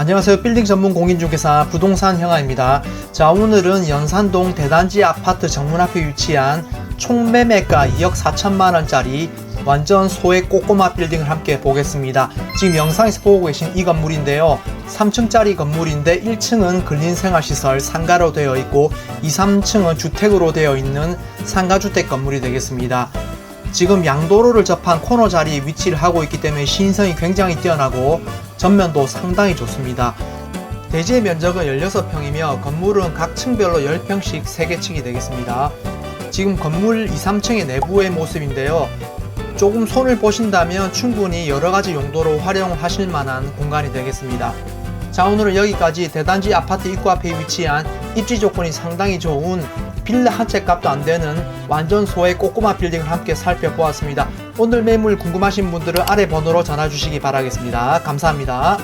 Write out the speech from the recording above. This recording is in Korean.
안녕하세요. 빌딩 전문 공인중개사 부동산 형아입니다. 자, 오늘은 연산동 대단지 아파트 정문 앞에 위치한 총 매매가 2억 4천만 원짜리 완전 소액 꼬꼬마 빌딩을 함께 보겠습니다. 지금 영상에서 보고 계신 이 건물인데요. 3층짜리 건물인데 1층은 근린생활시설 상가로 되어 있고 2, 3층은 주택으로 되어 있는 상가주택 건물이 되겠습니다. 지금 양도로를 접한 코너 자리에 위치를 하고 있기 때문에 시인성이 굉장히 뛰어나고 전면도 상당히 좋습니다. 대지의 면적은 16평이며 건물은 각 층별로 10평씩 3개 층이 되겠습니다. 지금 건물 2, 3층의 내부의 모습인데요. 조금 손을 보신다면 충분히 여러 가지 용도로 활용하실 만한 공간이 되겠습니다. 자, 오늘은 여기까지 대단지 아파트 입구 앞에 위치한 입지 조건이 상당히 좋은 빌라 한 채 값도 안 되는 완전 소액 꼬꼬마 빌딩을 함께 살펴보았습니다. 오늘 매물 궁금하신 분들은 아래 번호로 전화 주시기 바라겠습니다. 감사합니다.